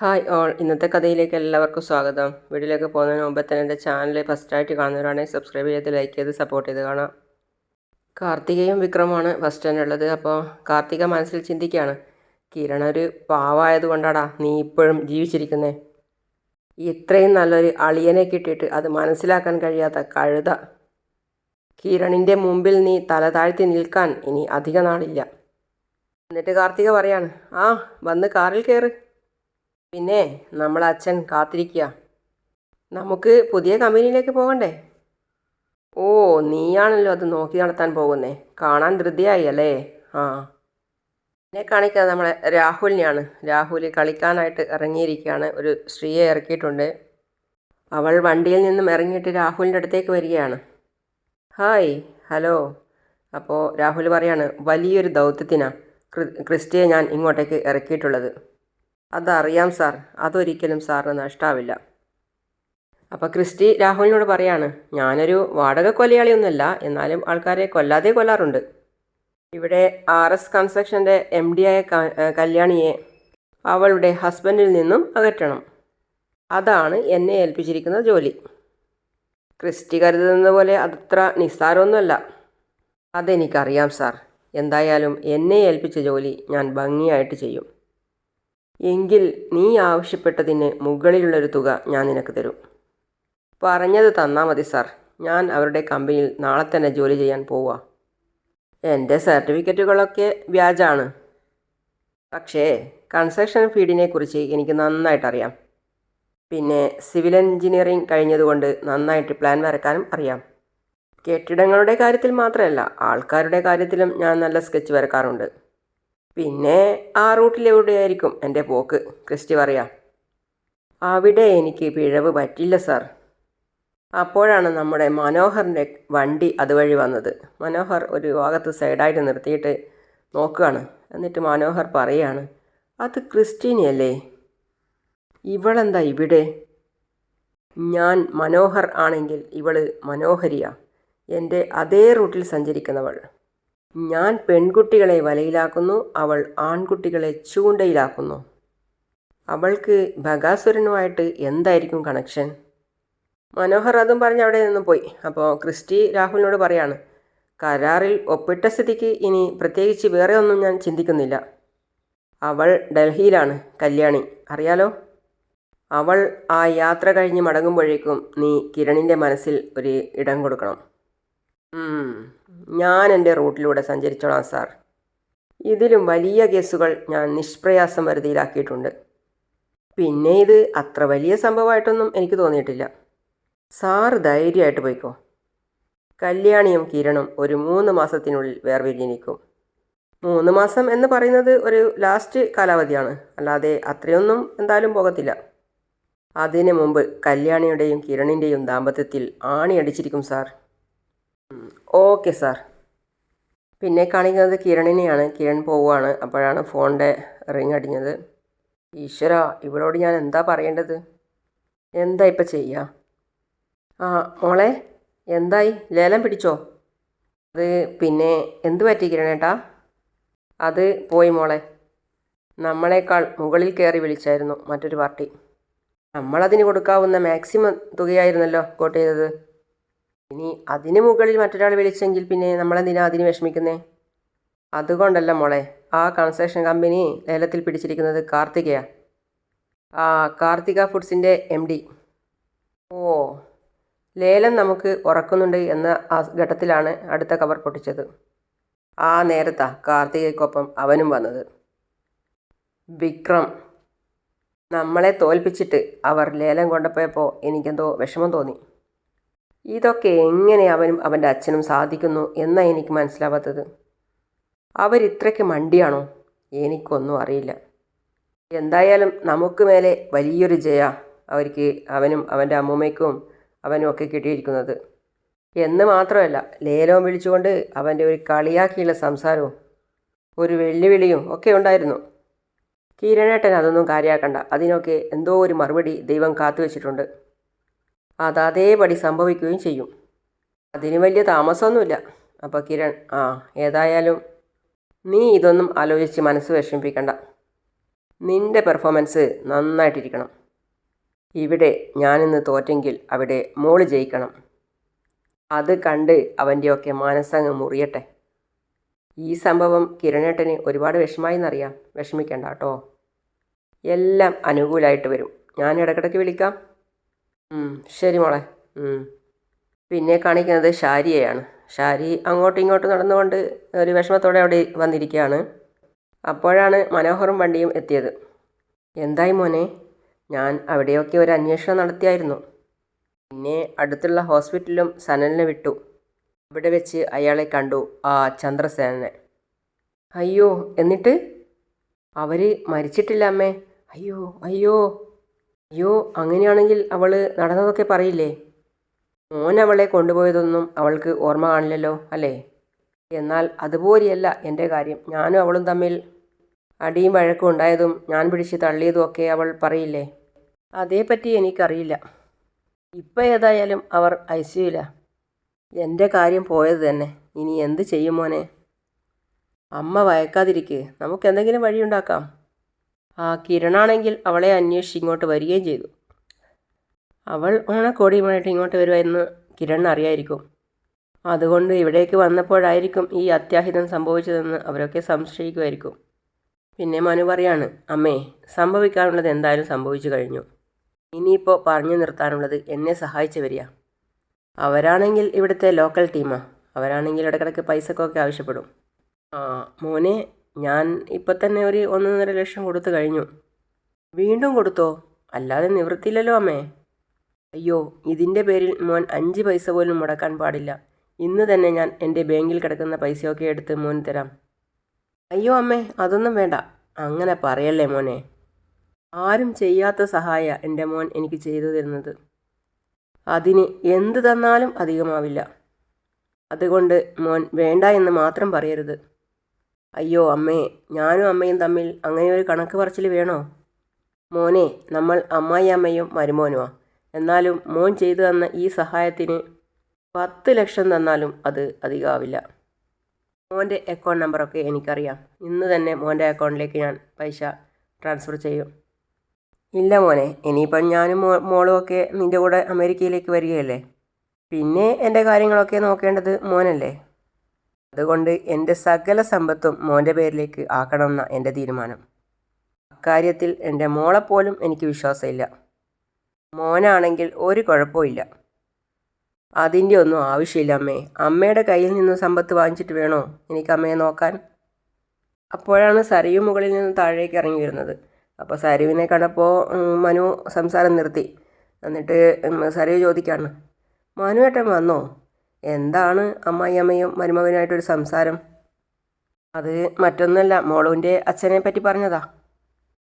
Hi all. ഇന്നത്തെ കഥയിലേക്ക് എല്ലാവർക്കും സ്വാഗതം. വീഡിയോയിലേക്ക് പോകുന്നതിന് മുമ്പ് തന്നെ എന്റെ ചാനൽ ഫസ്റ്റായിട്ട് കാണുന്നവരാണെങ്കിൽ സബ്സ്ക്രൈബ് ചെയ്ത് ലൈക്ക് ചെയ്ത് സപ്പോർട്ട് ചെയ്ത് കാണാം. കാർത്തികയും വിക്രമാണ് ഫസ്റ്റ് തന്നെ ഉള്ളത്. അപ്പോൾ കാർത്തിക മനസ്സിൽ ചിന്തിക്കുകയാണ് കിരണ ഒരു പാവായത് കൊണ്ടാടാ നീ ഇപ്പോഴും ജീവിച്ചിരിക്കുന്നേ? ഇത്രയും നല്ലൊരു അളിയനെ കിട്ടിയിട്ട് അത് മനസ്സിലാക്കാൻ കഴിയാത്ത കഴുത. കിരണിന്റെ മുമ്പിൽ നീ തല താഴ്ത്തി നിൽക്കാൻ ഇനി അധിക നാളില്ല. എന്നിട്ട് കാർത്തിക പറയാണ് ആ വന്ന് കാറിൽ കയറ്. പിന്നെ നമ്മളെ അച്ഛൻ കാത്തിരിക്കുക നമുക്ക് പുതിയ കമ്പനിയിലേക്ക് പോകണ്ടേ? ഓ നീയാണല്ലോ അത് നോക്കി നടത്താൻ പോകുന്നേ. കാണാൻ ധൃതിയായി അല്ലേ? ആ. എന്നെ കാണിക്കുന്നത് നമ്മളെ രാഹുലിനെയാണ്. രാഹുൽ കളിക്കാനായിട്ട് ഇറങ്ങിയിരിക്കുകയാണ് ഒരു സ്ത്രീയെ ഇറക്കിയിട്ടുണ്ട്. അവൾ വണ്ടിയിൽ നിന്നും ഇറങ്ങിയിട്ട് രാഹുലിന്റെ അടുത്തേക്ക് വരികയാണ്. Hi hello. അപ്പോൾ രാഹുൽ പറയാണ് വലിയൊരു ദൗത്യത്തിനാണ് ക്രിസ്റ്റിയെ ഞാൻ ഇങ്ങോട്ടേക്ക് ഇറക്കിയിട്ടുള്ളത്. അതറിയാം സാർ. അതൊരിക്കലും സാറിന് നഷ്ടാവില്ല. അപ്പോൾ ക്രിസ്റ്റി രാഹുലിനോട് പറയാണ് ഞാനൊരു വാടക കൊലയാളിയൊന്നുമല്ല എന്നാലും ആൾക്കാരെ കൊല്ലാതെ കൊല്ലാറുണ്ട്. ഇവിടെ ആർ എസ് കൺസ്ട്രക്ഷന്റെ എം ഡി ആയ കല്യാണിയെ അവളുടെ ഹസ്ബൻഡിൽ നിന്നും അകറ്റണം. അതാണ് എന്നെ ഏൽപ്പിച്ചിരിക്കുന്ന ജോലി. ക്രിസ്റ്റി കരുതുന്നത് പോലെ അതത്ര നിസ്സാരമൊന്നുമല്ല. അതെനിക്കറിയാം സാർ. എന്തായാലും എന്നെ ഏൽപ്പിച്ച ജോലി ഞാൻ ഭംഗിയായിട്ട് ചെയ്യും. എങ്കിൽ നീ ആവശ്യപ്പെട്ടതിന് മുകളിലുള്ളൊരു തുക ഞാൻ നിനക്ക് തരും. പറഞ്ഞത് തന്നാൽ മതി സാർ. ഞാൻ അവരുടെ കമ്പനിയിൽ നാളെ തന്നെ ജോലി ചെയ്യാൻ പോവുക എന്റെ സർട്ടിഫിക്കറ്റുകളൊക്കെ വ്യാജാണ്. പക്ഷേ കൺസ്ട്രക്ഷൻ ഫീഡിനെ കുറിച്ച് എനിക്ക് നന്നായിട്ടറിയാം. പിന്നെ സിവിൽ എഞ്ചിനീയറിംഗ് കഴിഞ്ഞതുകൊണ്ട് നന്നായിട്ട് പ്ലാൻ വരക്കാനും അറിയാം. കെട്ടിടങ്ങളുടെ കാര്യത്തിൽ മാത്രമല്ല ആൾക്കാരുടെ കാര്യത്തിലും ഞാൻ നല്ല സ്കെച്ച് വരക്കാറുണ്ട് പിന്നെ ആ റൂട്ടിലെവിടെയായിരിക്കും എന്റെ പോക്ക്? ക്രിസ്റ്റി പറയാം. അവിടെ എനിക്ക് പിഴവ് പറ്റില്ല സാർ. അപ്പോഴാണ് നമ്മുടെ മനോഹറിന്റെ വണ്ടി അതുവഴി വന്നത്. മനോഹർ ഒരു ഭാഗത്ത് സൈഡായിട്ട് നിർത്തിയിട്ട് നോക്കുകയാണ്. എന്നിട്ട് മനോഹർ പറയാണ് അത് ക്രിസ്റ്റീനയല്ലേ? ഇവളെന്താ ഇവിടെ? ഞാൻ മനോഹർ ആണെങ്കിൽ ഇവൾ മനോഹരിയ. എന്റെ അതേ റൂട്ടിൽ സഞ്ചരിക്കുന്നവൾ. ഞാൻ പെൺകുട്ടികളെ വലയിലാക്കുന്നു അവൾ ആൺകുട്ടികളെ ചൂണ്ടയിലാക്കുന്നു. അവൾക്ക് ബഗാസുരനുമായിട്ട് എന്തായിരിക്കും കണക്ഷൻ മനോഹർ അതും പറഞ്ഞ് അവിടെ നിന്നും പോയി. അപ്പോൾ ക്രിസ്റ്റി രാഹുലിനോട് പറയാണ് കരാറിൽ ഒപ്പിട്ട സ്ഥിതിക്ക് ഇനി പ്രത്യേകിച്ച് വേറെ ഒന്നും ഞാൻ ചിന്തിക്കുന്നില്ല. അവൾ ഡൽഹിയിലാണ് കല്യാണി. അറിയാലോ? അവൾ ആ യാത്ര കഴിഞ്ഞ് മടങ്ങുമ്പോഴേക്കും നീ കിരണിന്റെ മനസ്സിൽ ഒരു ഇടം കൊടുക്കണം. ഞാൻ എന്റെ റൂട്ടിലൂടെ സഞ്ചരിച്ചോളാം സാർ. ഇതിലും വലിയ കേസുകൾ ഞാൻ നിഷ്പ്രയാസം വരുതിയിലാക്കിയിട്ടുണ്ട്. പിന്നെ ഇത് അത്ര വലിയ സംഭവമായിട്ടൊന്നും എനിക്ക് തോന്നിയിട്ടില്ല. സാറ് ധൈര്യമായിട്ട് പോയിക്കോ. കല്യാണിയും കിരണും ഒരു മൂന്ന് മാസത്തിനുള്ളിൽ വേർപിരിഞ്ഞിരിക്കും മൂന്ന് മാസം എന്ന് പറയുന്നത് ഒരു ലാസ്റ്റ് കാലാവധിയാണ്. അല്ലാതെ അത്രയൊന്നും എന്തായാലും പോകത്തില്ല. അതിനു മുമ്പ് കല്യാണിയുടെയും കിരണിന്റെയും ദാമ്പത്യത്തിൽ ആണി അടിച്ചിരിക്കും സാർ. Okay sir. പിന്നെ കാണിക്കുന്നത് കിരണിനെയാണ്. കിരൺ പോവുകയാണ്. അപ്പോഴാണ് ഫോണിന്റെ റിങ് അടിഞ്ഞത്. ഈശ്വര ഇവളോട് ഞാൻ എന്താ പറയേണ്ടത്? എന്താ ഇപ്പം ചെയ്യുക ആ മോളെ എന്തായി? ലേലം പിടിച്ചോ? അത് പിന്നെ എന്ത് പറ്റി കിരണേട്ടാ? അത് പോയി മോളെ. നമ്മളെക്കാൾ മുകളിൽ കയറി വിളിച്ചായിരുന്നു മറ്റൊരു പാർട്ടി. നമ്മളതിന് കൊടുക്കാവുന്ന മാക്സിമം തുകയായിരുന്നല്ലോ കോട്ട് ചെയ്തത്. ഇനി അതിന് മുകളിൽ മറ്റൊരാൾ വിളിച്ചെങ്കിൽ പിന്നെ നമ്മളെന്തിനാ അതിന് വിഷമിക്കുന്നേ? അതുകൊണ്ടല്ല മോളെ ആ കൺസ്ട്രക്ഷൻ കമ്പനി ലേലത്തിൽ പിടിച്ചിരിക്കുന്നത് കാർത്തികയാ. ആ കാർത്തിക ഫുഡ്സിന്റെ എം ഡി. ഓ ലേലം നമുക്ക് ഉറക്കുന്നുണ്ട് എന്ന ആ ഘട്ടത്തിലാണ് അടുത്ത കവർ പൊട്ടിച്ചത്. ആ നേരത്താ കാർത്തികയ്ക്കൊപ്പം അവനും വന്നത്. വിക്രം നമ്മളെ തോൽപ്പിച്ചിട്ട് അവർ ലേലം കൊണ്ടുപോയപ്പോൾ എനിക്കെന്തോ വിഷമം തോന്നി. ഇതൊക്കെ എങ്ങനെ അവനും അവന്റെ അച്ഛനും സാധിക്കുന്നു എന്നാണ് എനിക്ക് മനസ്സിലാവാത്തത്? അവരിത്രയ്ക്ക് മണ്ടിയാണോ? എനിക്കൊന്നും അറിയില്ല. എന്തായാലും നമുക്ക് മേലെ വലിയൊരു ജയ അവർക്ക് അവനും അവന്റെ അമ്മൂമ്മയ്ക്കും അവനും ഒക്കെ കിട്ടിയിരിക്കുന്നത്. എന്ന് മാത്രമല്ല ലേലവും വിളിച്ചുകൊണ്ട് അവന്റെ ഒരു കളിയാക്കിയുള്ള സംസാരവും ഒരു വെല്ലുവിളിയും ഒക്കെ ഉണ്ടായിരുന്നു. കിരണേട്ടൻ അതൊന്നും കാര്യമാക്കണ്ട അതിനൊക്കെ എന്തോ ഒരു മറുപടി ദൈവം കാത്തുവെച്ചിട്ടുണ്ട്. അത് അതേപടി സംഭവിക്കുകയും ചെയ്യും. അതിന് വലിയ താമസമൊന്നുമില്ല. അപ്പോൾ കിരൺ ആ ഏതായാലും നീ ഇതൊന്നും ആലോചിച്ച് മനസ്സ് വിഷമിപ്പിക്കണ്ട. നിന്റെ പെർഫോമൻസ് നന്നായിട്ടിരിക്കണം. ഇവിടെ ഞാനിന്ന് തോറ്റെങ്കിൽ അവിടെ മോൾ ജയിക്കണം. അത് കണ്ട് അവന്റെയൊക്കെ മനസ്സങ്ങ് മുറിയട്ടെ. ഈ സംഭവം കിരണേട്ടന് ഒരുപാട് വിഷമായി എന്നറിയാം വിഷമിക്കണ്ട കേട്ടോ. എല്ലാം അനുകൂലമായിട്ട് വരും. ഞാൻ ഇടയ്ക്കിടയ്ക്ക് വിളിക്കാം. ശരി മോളെ. പിന്നെ കാണിക്കുന്നത് ഷാരിയെയാണ് ഷാരി അങ്ങോട്ടും ഇങ്ങോട്ടും നടന്നുകൊണ്ട് ഒരു വിഷമത്തോടെ അവിടെ വന്നിരിക്കുകയാണ്. അപ്പോഴാണ് മനോഹറും വണ്ടിയും എത്തിയത്. എന്തായി മോനെ? ഞാൻ അവിടെയൊക്കെ ഒരു അന്വേഷണം നടത്തിയായിരുന്നു. പിന്നെ അടുത്തുള്ള ഹോസ്പിറ്റലിലും സനലിനെ വിട്ടു. അവിടെ വെച്ച് അയാളെ കണ്ടു ആ ചന്ദ്രസേനനെ. അയ്യോ എന്നിട്ട്? അവർ മരിച്ചിട്ടില്ല അമ്മേ. അയ്യോ അയ്യോ. അയ്യോ അങ്ങനെയാണെങ്കിൽ അവൾ നടന്നതൊക്കെ പറയില്ലേ? മോൻ അവളെ കൊണ്ടുപോയതൊന്നും അവൾക്ക് ഓർമ്മ കാണില്ലല്ലോ അല്ലേ? എന്നാൽ അതുപോലെയല്ല എന്റെ കാര്യം. ഞാനും അവളും തമ്മിൽ അടിയും വഴക്കും ഉണ്ടായതും ഞാൻ പിടിച്ച് തള്ളിയതും ഒക്കെ അവൾ പറയില്ലേ? അതേപ്പറ്റി എനിക്കറിയില്ല. ഇപ്പം ഏതായാലും അവർ ഐ സിയുല എന്റെ കാര്യം പോയത് തന്നെ. ഇനി എന്ത് ചെയ്യും മോനെ? അമ്മ വയക്കാതിരിക്കേ. നമുക്ക് എന്തെങ്കിലും വഴിയുണ്ടാക്കാം. ആ കിരണാണെങ്കിൽ അവളെ അന്വേഷിച്ച് ഇങ്ങോട്ട് വരികയും ചെയ്തു. അവൾ ഓണക്കോടിയുമായിട്ട് ഇങ്ങോട്ട് വരുമെന്ന് കിരൺ അറിയായിരിക്കും. അതുകൊണ്ട് ഇവിടേക്ക് വന്നപ്പോഴായിരിക്കും ഈ അത്യാഹിതം സംഭവിച്ചതെന്ന് അവരൊക്കെ സംശയിക്കുമായിരിക്കും. പിന്നെ മനു പറയാണ് അമ്മേ സംഭവിക്കാനുള്ളത് എന്തായാലും സംഭവിച്ചു കഴിഞ്ഞു. ഇനിയിപ്പോൾ പറഞ്ഞു നിർത്താനുള്ളത് എന്നെ സഹായിച്ചു വരിക. അവരാണെങ്കിൽ ഇവിടുത്തെ ലോക്കൽ ടീമാണ് അവരാണെങ്കിൽ ഇടക്കിടക്ക് പൈസക്കൊക്കെ ആവശ്യപ്പെടും. ആ മോനെ ഞാൻ ഇപ്പം തന്നെ ഒരു ഒന്നൊന്നര ലക്ഷം കൊടുത്തു കഴിഞ്ഞു. വീണ്ടും കൊടുത്തോ? അല്ലാതെ നിവൃത്തിയില്ലല്ലോ അമ്മേ. അയ്യോ ഇതിന്റെ പേരിൽ മോൻ അഞ്ച് പൈസ പോലും മുടക്കാൻ പാടില്ല. ഇന്ന് തന്നെ ഞാൻ എന്റെ ബാങ്കിൽ കിടക്കുന്ന പൈസയൊക്കെ എടുത്ത് മോൻ തരാം. അയ്യോ അമ്മേ അതൊന്നും വേണ്ട. അങ്ങനെ പറയല്ലേ മോനെ. ആരും ചെയ്യാത്ത സഹായ എന്റെ മോൻ എനിക്ക് ചെയ്തു തരുന്നത്. അതിന് എന്ത് തന്നാലും അധികമാവില്ല. അതുകൊണ്ട് മോൻ വേണ്ട എന്ന് മാത്രം പറയരുത്. അയ്യോ അമ്മേ. ഞാനും അമ്മയും തമ്മിൽ അങ്ങനെ ഒരു കണക്ക് പറച്ചിൽ വേണോ? മോനെ നമ്മൾ അമ്മായി അമ്മയും മരുമോനുമാ എന്നാലും മോൻ ചെയ്തു തന്ന ഈ സഹായത്തിന് പത്ത് ലക്ഷം തന്നാലും അത് അധികമാവില്ല. മോന്റെ അക്കൗണ്ട് നമ്പറൊക്കെ എനിക്കറിയാം. ഇന്ന് തന്നെ മോന്റെ അക്കൗണ്ടിലേക്ക് ഞാൻ പൈസ ട്രാൻസ്ഫർ ചെയ്യും. ഇല്ല മോനെ ഇനിയിപ്പം ഞാനും മോ മോളും ഒക്കെ നിന്റെ കൂടെ അമേരിക്കയിലേക്ക് വരികയല്ലേ? പിന്നെ എന്റെ കാര്യങ്ങളൊക്കെ നോക്കേണ്ടത് മോനല്ലേ? അതുകൊണ്ട് എന്റെ സകല സമ്പത്തും മോന്റെ പേരിലേക്ക് ആക്കണമെന്ന എന്റെ തീരുമാനം. അക്കാര്യത്തിൽ എന്റെ മോളെപ്പോലും എനിക്ക് വിശ്വാസമില്ല. മോനാണെങ്കിൽ ഒരു കുഴപ്പമില്ല അതിന്റെ ഒന്നും ആവശ്യമില്ല അമ്മേ. അമ്മയുടെ കയ്യിൽ നിന്ന് സമ്പത്ത് വാങ്ങിച്ചിട്ട് വേണോ എനിക്ക് അമ്മയെ നോക്കാൻ? അപ്പോഴാണ് സരയു മുകളിൽ നിന്ന് താഴേക്ക് ഇറങ്ങി വരുന്നത്. അപ്പോൾ സരുവിനെ കണ്ടപ്പോൾ മനു സംസാരം നിർത്തി. എന്നിട്ട് ഉം, സരയു ചോദിക്കാണ് മനുവേട്ടൻ വന്നോ? എന്താണ് അമ്മായിയമ്മയും മരുമകനുമായിട്ടൊരു സംസാരം? അത് മറ്റൊന്നല്ല മോളുവിന്റെ അച്ഛനെ പറ്റി പറഞ്ഞതാ.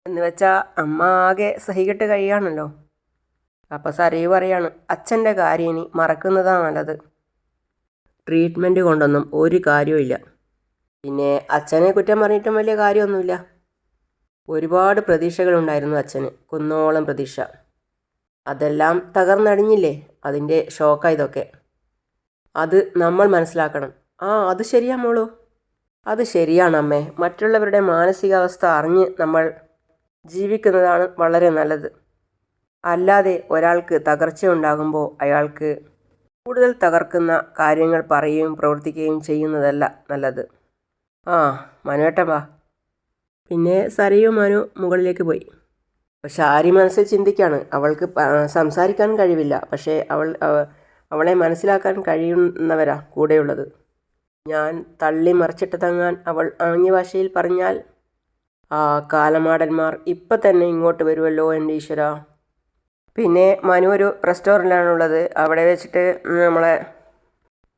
എന്ന് വെച്ചാൽ അമ്മ ആകെ സഹികെട്ട് കഴിയാണല്ലോ. അപ്പോൾ സരയു പറയാണ് അച്ഛന്റെ കാര്യം ഇനി മറക്കുന്നതാണ് നല്ലത്. ട്രീറ്റ്മെന്റ് കൊണ്ടൊന്നും ഒരു കാര്യമില്ല പിന്നെ അച്ഛനെ കുറ്റം പറഞ്ഞിട്ടും വലിയ കാര്യമൊന്നുമില്ല. ഒരുപാട് പ്രതീക്ഷകളുണ്ടായിരുന്നു അച്ഛന് കുന്നോളം പ്രതീക്ഷ. അതെല്ലാം തകർന്നടിഞ്ഞില്ലേ? അതിന്റെ ഷോക്കാ ഇതൊക്കെ. അത് നമ്മൾ മനസ്സിലാക്കണം. ആ അത് ശരിയാ മോളൂ. അത് ശരിയാണ് അമ്മേ. മറ്റുള്ളവരുടെ മാനസികാവസ്ഥ അറിഞ്ഞ് നമ്മൾ ജീവിക്കുന്നതാണ് വളരെ നല്ലത്. അല്ലാതെ ഒരാൾക്ക് തകർച്ചയുണ്ടാകുമ്പോൾ അയാൾക്ക് കൂടുതൽ തകർക്കുന്ന കാര്യങ്ങൾ പറയുകയും പ്രവർത്തിക്കുകയും ചെയ്യുന്നതല്ല നല്ലത്. ആ മനുവേട്ടൻ വാ. പിന്നെ സരയോ മനു മുകളിലേക്ക് പോയി. പക്ഷെ ആരി മനസ്സിൽ ചിന്തിക്കാണ്. അവൾക്ക് സംസാരിക്കാൻ കഴിവില്ല. പക്ഷേ അവൾ അവ- അവളെ മനസ്സിലാക്കാൻ കഴിയുന്നവരാ കൂടെയുള്ളത്. ഞാൻ തള്ളി മറിച്ചിട്ട് തങ്ങാൻ അവൾ ആംഗ്യഭാഷയിൽ പറഞ്ഞാൽ ആ കാലമാടന്മാർ ഇപ്പം തന്നെ ഇങ്ങോട്ട് വരുമല്ലോ എന്റെ ഈശ്വര പിന്നെ മനു ഒരു റെസ്റ്റോറന്റിലാണുള്ളത്. അവിടെ വെച്ചിട്ട് നമ്മളെ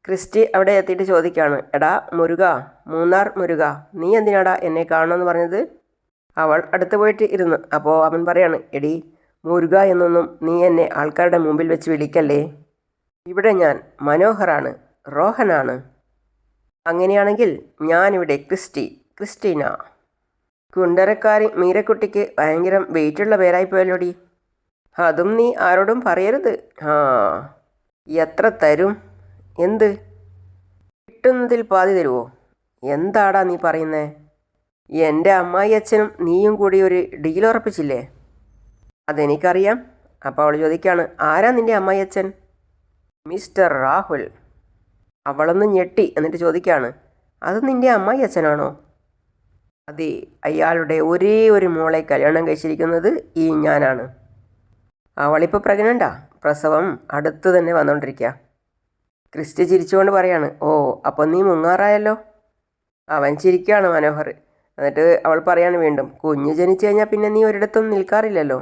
ക്രിസ്റ്റി അവിടെ എത്തിയിട്ട് ചോദിക്കുകയാണ് എടാ മുരുക മൂന്നാർ മുരുക നീ എന്തിനാടാ എന്നെ കാണണമെന്ന് പറഞ്ഞത്? അവൾ അടുത്ത് പോയിട്ട് ഇരുന്ന് അപ്പോൾ അവൻ പറയാണ് എടി മുരുക എന്നൊന്നും നീ എന്നെ ആൾക്കാരുടെ മുമ്പിൽ വെച്ച് വിളിക്കല്ലേ? ഇവിടെ ഞാൻ മനോഹറാണ് റോഹനാണ്. അങ്ങനെയാണെങ്കിൽ ഞാനിവിടെ ക്രിസ്റ്റി ക്രിസ്റ്റീന. കുണ്ടരക്കാരി മീരക്കുട്ടിക്ക് ഭയങ്കര വെയിറ്റുള്ള പേരായി പോയല്ലോടി. അതും നീ ആരോടും പറയരുത്. ആ എത്ര തരും? എന്ത്? കിട്ടുന്നതിൽ പാതി തരുമോ എന്താടാ നീ പറയുന്നേ? എന്റെ അമ്മായി അച്ഛനും നീയും കൂടി ഒരു ഡീൽ ഉറപ്പിച്ചില്ലേ? അതെനിക്കറിയാം. അപ്പോൾ അവൾ ചോദിക്കുകയാണ് ആരാ നിന്റെ അമ്മായി അച്ഛൻ? മിസ്റ്റർ രാഹുൽ. അവളൊന്ന് ഞെട്ടി എന്നിട്ട് ചോദിക്കുകയാണ് അത് നിന്റെ അമ്മായി അച്ഛനാണോ? അതെ അയാളുടെ ഒരേ ഒരു മോളെ കല്യാണം കഴിച്ചിരിക്കുന്നത് ഈ ഞാനാണ്. അവളിപ്പോൾ പ്രഗ്നന്റാ പ്രസവം അടുത്ത് തന്നെ വന്നുകൊണ്ടിരിക്കുക ക്രിസ്റ്റി ചിരിച്ചുകൊണ്ട് പറയാണ് ഓ അപ്പം നീ മുങ്ങാറായല്ലോ? അവൻ ചിരിക്കുകയാണ് മനോഹർ. എന്നിട്ട് അവൾ പറയാണ് വീണ്ടും കുഞ്ഞ് ജനിച്ചു കഴിഞ്ഞാൽ പിന്നെ നീ ഒരിടത്തും നിൽക്കാറില്ലല്ലോ.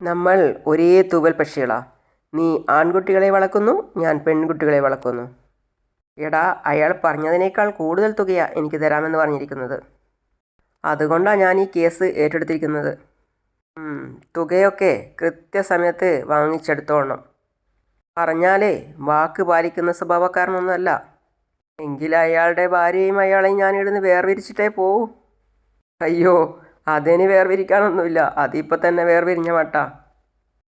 നമ്മൾ ഒരേ തൂവൽ പക്ഷികളാ. നീ ആൺകുട്ടികളെ വളക്കുന്നു ഞാൻ പെൺകുട്ടികളെ വളക്കുന്നു. എടാ അയാൾ പറഞ്ഞതിനേക്കാൾ കൂടുതൽ തുകയാ എനിക്ക് തരാമെന്ന് പറഞ്ഞിരിക്കുന്നത്. അതുകൊണ്ടാണ് ഞാൻ ഈ കേസ് ഏറ്റെടുത്തിരിക്കുന്നത്. തുകയൊക്കെ കൃത്യസമയത്ത് വാങ്ങിച്ചെടുത്തോണം. പറഞ്ഞാലേ വാക്ക് പാലിക്കുന്ന സ്വഭാവക്കാരനൊന്നുമല്ല. എങ്കിൽ അയാളുടെ ഭാര്യയും അയാളെയും ഞാൻ ഇവിടുന്ന് വേർതിരിച്ചിട്ടേ പോവൂ. അയ്യോ അതിന് വേർവിരിക്കാനൊന്നുമില്ല അതിപ്പോൾ തന്നെ വേർതിരിഞ്ഞ മട്ടാ.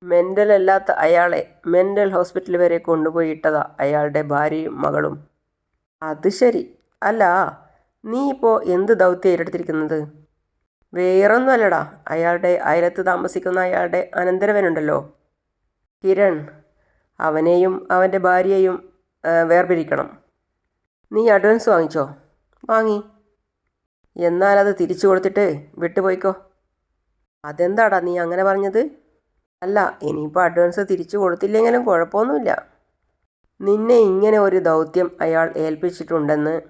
മെന്റൽ അല്ലാത്ത അയാളെ മെന്റൽ ഹോസ്പിറ്റൽ വരെ കൊണ്ടുപോയി ഇട്ടതാ അയാളുടെ ഭാര്യയും മകളും. അത് ശരി. അല്ല നീ ഇപ്പോൾ എന്ത് ദൗത്യം ഏറ്റെടുത്തിരിക്കുന്നത്? വേറൊന്നുമല്ലടാ. അയാളുടെ അയലത്ത് താമസിക്കുന്ന അയാളുടെ അനന്തരവനുണ്ടല്ലോ. കിരൺ അവനെയും അവന്റെ ഭാര്യയെയും വേർപിരിക്കണം. നീ അഡ്വാൻസ് വാങ്ങിച്ചോ? വാങ്ങി. എന്നാൽ അത് തിരിച്ചു കൊടുത്തിട്ട് വിട്ടുപോയിക്കോ. അതെന്താടാ നീ അങ്ങനെ പറഞ്ഞത്? അല്ല ഇനിയിപ്പോൾ അഡ്വാൻസ് തിരിച്ചു കൊടുത്തില്ലെങ്കിലും കുഴപ്പമൊന്നുമില്ല. നിന്നെ ഇങ്ങനെ ഒരു ദൗത്യം അയാൾ ഏൽപ്പിച്ചിട്ടുണ്ടെന്ന്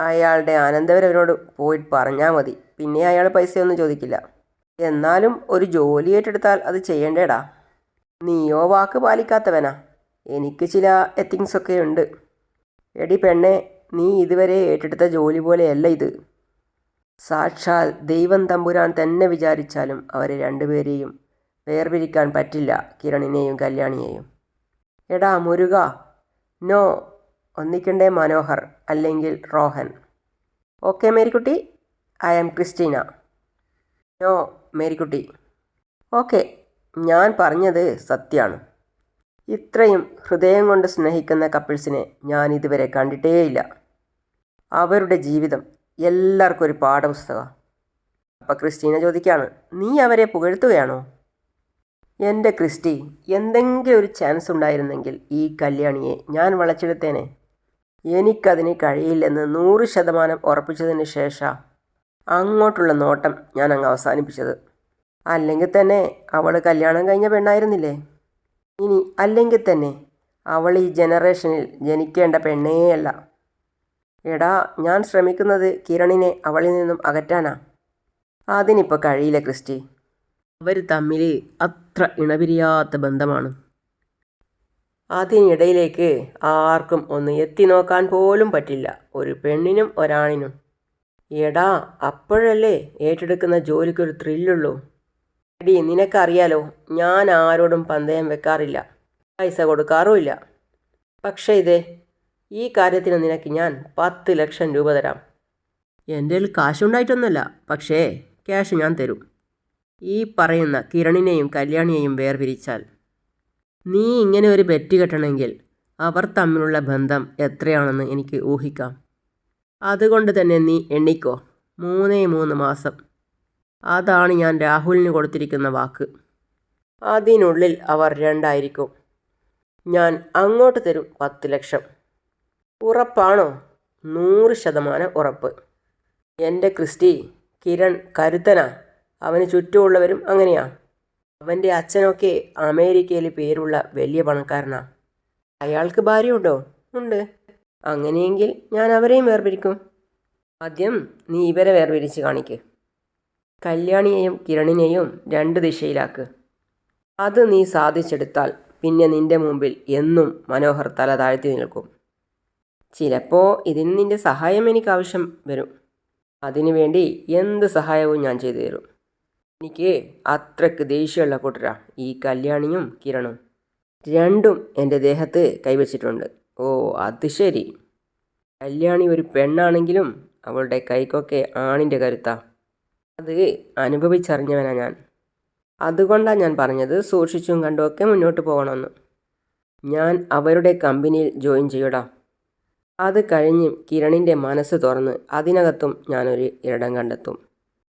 അയാളുടെ അനന്തവരവനോട് പോയിട്ട് പറഞ്ഞാൽ മതി. പിന്നെ അയാൾ പൈസയൊന്നും ചോദിക്കില്ല. എന്നാലും ഒരു ജോലി ഏറ്റെടുത്താൽ അത് ചെയ്യണ്ടേടാ. നീയോ വാക്ക് പാലിക്കാത്തവനാ. എനിക്ക് ചില എത്തിങ്സ് ഒക്കെ ഉണ്ട്. എടി പെണ്ണെ നീ ഇതുവരെ ഏറ്റെടുത്ത ജോലി പോലെയല്ല ഇത്. സാക്ഷാൽ ദൈവം തമ്പുരാൻ തന്നെ വിചാരിച്ചാലും അവരെ രണ്ടുപേരെയും വേർപിരിക്കാൻ പറ്റില്ല കിരണിനെയും കല്യാണിയെയും. എടാ മുരുക നോ ഒന്നിക്കണ്ടേ മനോഹർ അല്ലെങ്കിൽ Rohan. Okay Marykutty I am Christina. No Marykutty. Okay ഞാൻ പറഞ്ഞത് സത്യമാണ് ഇത്രയും ഹൃദയം കൊണ്ട് സ്നേഹിക്കുന്ന കപ്പിൾസിനെ ഞാൻ ഇതുവരെ കണ്ടിട്ടേയില്ല. അവരുടെ ജീവിതം എല്ലാവർക്കും ഒരു പാഠപുസ്തകമാണ് അപ്പം ക്രിസ്റ്റീന ചോദിക്കുകയാണ് നീ അവരെ പുകഴ്ത്തുകയാണോ? എന്റെ ക്രിസ്റ്റി എന്തെങ്കിലും ഒരു ചാൻസ് ഉണ്ടായിരുന്നെങ്കിൽ ഈ കല്യാണിയെ ഞാൻ വളച്ചെടുത്തേനെ. എനിക്കതിന് കഴിയില്ലെന്ന് നൂറ് ശതമാനം ഉറപ്പിച്ചതിന് ശേഷം അങ്ങോട്ടുള്ള നോട്ടം ഞാൻ അങ്ങ് അവസാനിപ്പിച്ചത്. അല്ലെങ്കിൽ തന്നെ അവൾ കല്യാണം കഴിഞ്ഞ പെണ്ണായിരുന്നില്ലേ? ഇനി അല്ലെങ്കിൽ തന്നെ അവൾ ഈ ജനറേഷനിൽ ജനിക്കേണ്ട പെണ്ണേയല്ല. എടാ ഞാൻ ശ്രമിക്കുന്നത് കിരണിനെ അവളിൽ നിന്നും അകറ്റാനാ. അതിനിപ്പോൾ കഴിയില്ല ക്രിസ്റ്റി. അവർ തമ്മിൽ അത്ര ഇണപിരിയാത്ത ബന്ധമാണ്. അതിനിടയിലേക്ക് ആർക്കും ഒന്ന് എത്തി നോക്കാൻ പോലും പറ്റില്ല. ഒരു പെണ്ണിനും ഒരാണിനും. എടാ അപ്പോഴല്ലേ ഏറ്റെടുക്കുന്ന ജോലിക്കൊരു ത്രില്ലുള്ളൂ. എടി നിനക്കറിയാലോ ഞാൻ ആരോടും പന്തയം വെക്കാറില്ല. പൈസ കൊടുക്കാറുമില്ല പക്ഷേ ഇതേ ഈ കാര്യത്തിന് നിനക്ക് ഞാൻ പത്ത് ലക്ഷം രൂപ തരാം. എന്റെ കാശുണ്ടായിട്ടൊന്നുമല്ല. പക്ഷേ ക്യാഷ് ഞാൻ തരും. ഈ പറയുന്ന കിരണിനെയും കല്യാണിയെയും വേർപിരിച്ചാൽ. നീ ഇങ്ങനെ ഒരു ബെറ്റ് കെട്ടണമെങ്കിൽ അവർ തമ്മിലുള്ള ബന്ധം എത്രയാണെന്ന് എനിക്ക് ഊഹിക്കാം. അതുകൊണ്ട് തന്നെ നീ എണ്ണിക്കോ. മൂന്നേ മൂന്ന് മാസം. അതാണ് ഞാൻ രാഹുലിന് കൊടുത്തിരിക്കുന്ന വാക്ക്. അതിനുള്ളിൽ അവർ രണ്ടായിരിക്കും. ഞാൻ അങ്ങോട്ട് തരും പത്ത് ലക്ഷം. ഉറപ്പാണോ? നൂറ് ശതമാനം ഉറപ്പ്. എന്റെ ക്രിസ്റ്റി കിരൺ കരുത്തനാ. അവന് ചുറ്റുമുള്ളവരും അങ്ങനെയാ. അവന്റെ അച്ഛനൊക്കെ അമേരിക്കയിൽ പേരുള്ള വലിയ പണക്കാരനാ. അയാൾക്ക് ഭാര്യയുണ്ടോ? ഉണ്ട്. അങ്ങനെയെങ്കിൽ ഞാൻ അവരെയും വേർപിരിക്കും. ആദ്യം നീ ഇവരെ വേർപിരിച്ച് കാണിക്ക്. കല്യാണിയെയും കിരണിനെയും രണ്ട് ദിശയിലാക്ക്. അത് നീ സാധിച്ചെടുത്താൽ പിന്നെ നിന്റെ മുമ്പിൽ എന്നും മനോഹർ തല താഴ്ത്തി നിൽക്കും. ചിലപ്പോൾ ഇതിന് നിന്റെ സഹായം എനിക്ക് ആവശ്യം വരും. അതിനുവേണ്ടി എന്ത് സഹായവും ഞാൻ ചെയ്തു തരും. എനിക്ക് അത്രയ്ക്ക് ദേഷ്യമുള്ള കൂട്ടരാ. ഈ കല്യാണിയും കിരണും. രണ്ടും എന്റെ ദേഹത്ത് കൈവച്ചിട്ടുണ്ട്. ഓ അത് ശരി. കല്യാണി ഒരു പെണ്ണാണെങ്കിലും അവളുടെ കൈക്കൊക്കെ ആണിന്റെ കരുത്താ. അത് അനുഭവിച്ചറിഞ്ഞവനാ ഞാൻ. അതുകൊണ്ടാണ് ഞാൻ പറഞ്ഞത് സൂക്ഷിച്ചും കണ്ടുമൊക്കെ മുന്നോട്ട് പോകണമെന്ന്. ഞാൻ അവരുടെ കമ്പനിയിൽ ജോയിൻ ചെയ്യടാ. അത് കഴിഞ്ഞ് കിരണിന്റെ മനസ്സ് തുറന്ന് അതിനകത്തും ഞാനൊരു ഇടം കണ്ടെത്തും.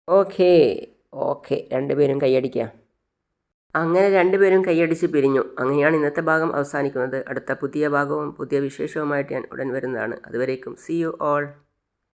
ഓക്കേ. ഓക്കെ രണ്ടുപേരും കൈയടിക്കുക അങ്ങനെ രണ്ടുപേരും കൈയടിച്ച് പിരിഞ്ഞു. അങ്ങനെയാണ് ഇന്നത്തെ ഭാഗം അവസാനിക്കുന്നത്. അടുത്ത പുതിയ ഭാഗവും പുതിയ വിശേഷവുമായിട്ട് ഞാൻ ഉടൻ വരുന്നതാണ്. അതുവരേക്കും സി യു ഓൾ